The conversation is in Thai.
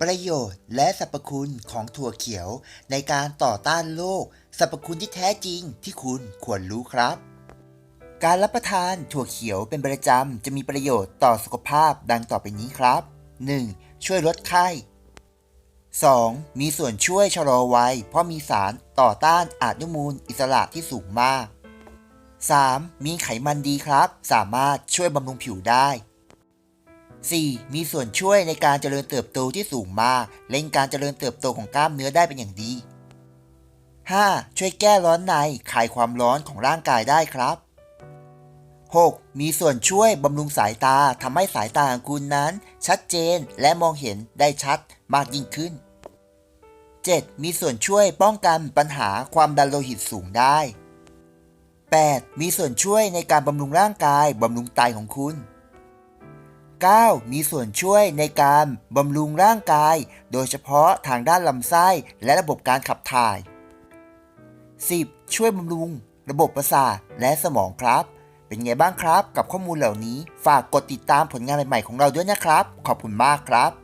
ประโยชน์และสรรพคุณของถั่วเขียวในการต่อต้านโรคสรรพคุณที่แท้จริงที่คุณควรรู้ครับ การรับประทานถั่วเขียวเป็นประจำจะมีประโยชน์ต่อสุขภาพดังต่อไปนี้ครับ 1. ช่วยลดไข้ 2. มีส่วนช่วยชะลอวัย เพราะมีสารต่อต้านอนุมูลอิสระที่สูงมาก 3. มีไขมันดีครับ สามารถช่วยบำรุงผิวได้ 4. มีส่วนช่วยในการเจริญเติบโตที่สูงมากเร่งการเจริญเติบโตของกล้ามเนื้อได้เป็นอย่างดี 5. ช่วยแก้ร้อนในคลายความร้อนของร่างกายได้ครับ 6. มีส่วนช่วยบำรุงสายตาทำให้สายตาของคุณนั้น ชัดเจนและมองเห็นได้ชัดมากยิ่งขึ้น 7. มีส่วนช่วยป้องกันปัญหาความดันโลหิตสูงได้ 8. มีส่วนช่วยในการบำรุงร่างกายบำรุงไตของคุณ 9. มีส่วนช่วยในการบำรุงร่างกาย โดยเฉพาะทางด้านลำไส้และระบบการขับถ่าย 10. ช่วยบำรุง ระบบประสาทและสมองครับ เป็นไงบ้างครับ กับข้อมูลเหล่านี้ ฝากกดติดตามผลงานใหม่ๆของเราด้วยนะครับ ขอบคุณมากครับ